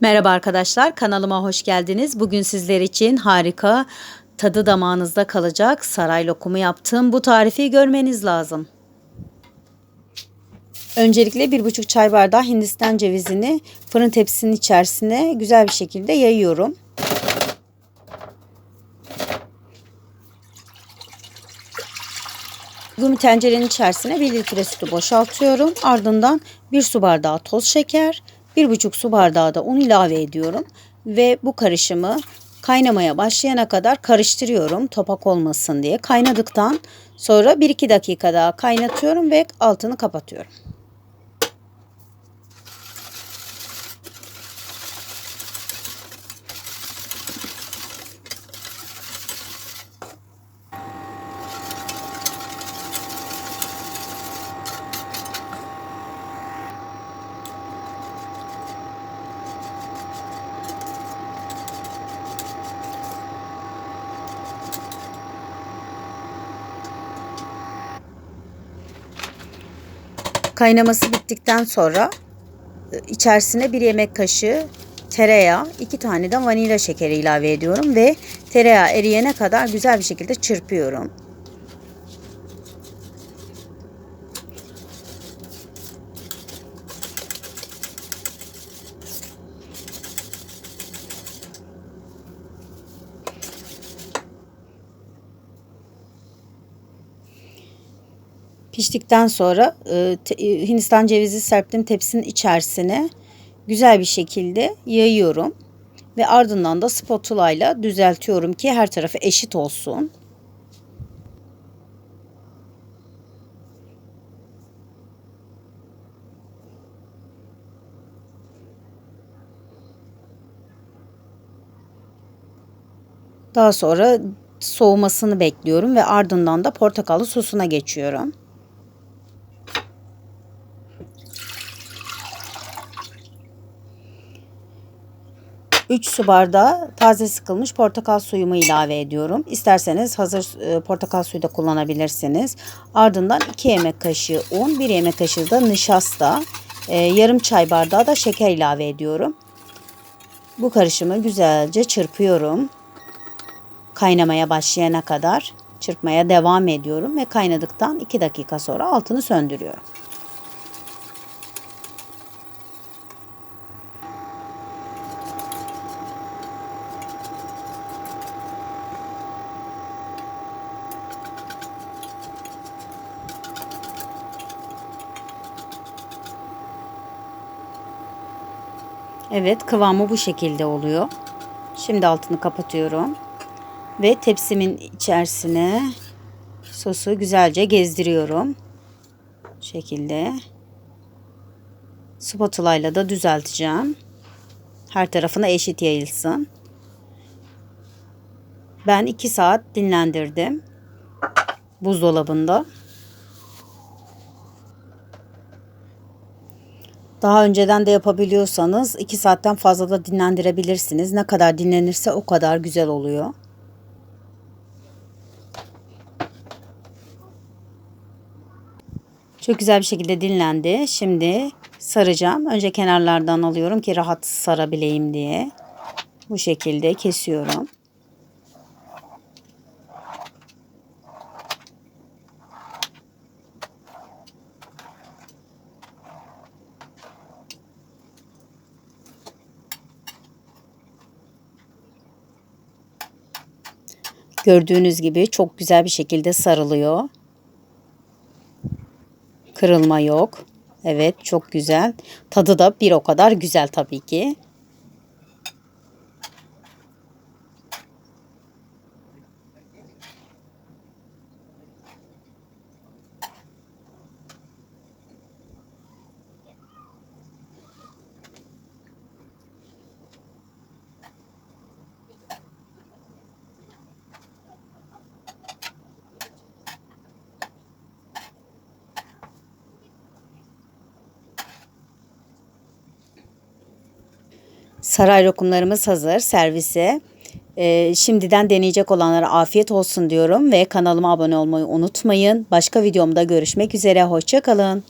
Merhaba arkadaşlar, kanalıma hoş geldiniz. Bugün sizler için harika, tadı damağınızda kalacak saray lokumu yaptım. Bu tarifi görmeniz lazım. Öncelikle bir buçuk çay bardağı hindistan cevizini fırın tepsisinin içerisine güzel bir şekilde yayıyorum. Bunu tencerenin içerisine 1 litre sütü boşaltıyorum. Ardından 1 su bardağı toz şeker, 1,5 su bardağı da un ilave ediyorum. Ve bu karışımı kaynamaya başlayana kadar karıştırıyorum topak olmasın diye. Kaynadıktan sonra 1-2 dakika daha kaynatıyorum ve altını kapatıyorum. Kaynaması bittikten sonra e, içerisine bir yemek kaşığı tereyağı, iki tane de vanilya şekeri ilave ediyorum ve tereyağı eriyene kadar güzel bir şekilde çırpıyorum. Piştikten sonra e, te, e, Hindistan cevizi serptim tepsinin içerisine güzel bir şekilde yayıyorum. Ve ardından da spatula ile düzeltiyorum ki her tarafı eşit olsun. Daha sonra soğumasını bekliyorum ve ardından da portakallı sosuna geçiyorum. 3 su bardağı taze sıkılmış portakal suyumu ilave ediyorum. İsterseniz hazır e, portakal suyu da kullanabilirsiniz. Ardından 2 yemek kaşığı un, 1 yemek kaşığı da nişasta, e, yarım çay bardağı da şeker ilave ediyorum. Bu karışımı güzelce çırpıyorum. Kaynamaya başlayana kadar çırpmaya devam ediyorum ve kaynadıktan 2 dakika sonra altını söndürüyorum. Evet kıvamı bu şekilde oluyor. Şimdi altını kapatıyorum. Ve tepsimin içerisine sosu güzelce gezdiriyorum. Bu şekilde. Spatula ile da düzelteceğim. Her tarafına eşit yayılsın. Ben 2 saat dinlendirdim. Buzdolabında. Daha önceden de yapabiliyorsanız 2 saatten fazla da dinlendirebilirsiniz. Ne kadar dinlenirse o kadar güzel oluyor. Çok güzel bir şekilde dinlendi. Şimdi saracağım. Önce kenarlardan alıyorum ki rahat sarabileyim diye. Bu şekilde kesiyorum. Gördüğünüz gibi çok güzel bir şekilde sarılıyor. Kırılma yok. Evet çok güzel. Tadı da bir o kadar güzel tabii ki. Saray lokumlarımız hazır servise. Ee, şimdiden deneyecek olanlara afiyet olsun diyorum ve kanalıma abone olmayı unutmayın. Başka videomda görüşmek üzere. Hoşçakalın.